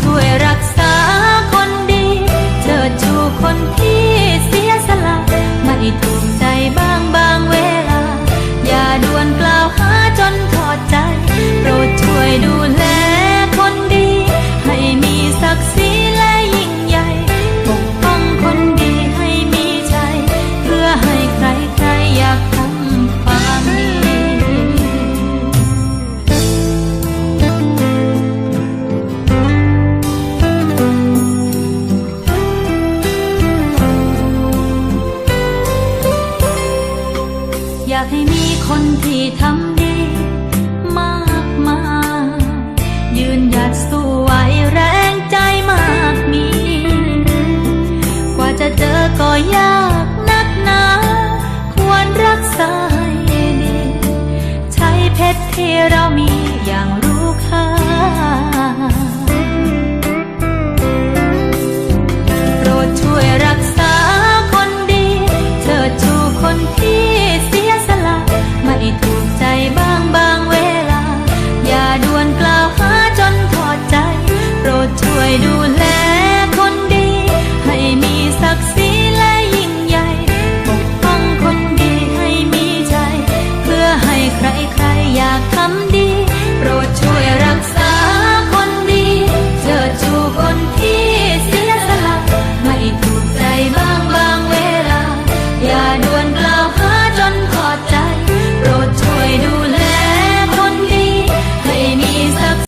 ช่วยากให้มีคนที่ทำดีมากมายยืนหยัดสู้ไหวแรงใจมากมี กว่าจะเจอก็ยากนักหนา ควรรักษาให้ดี ใช้เพชรที่เรามีอย่างรู้ค่า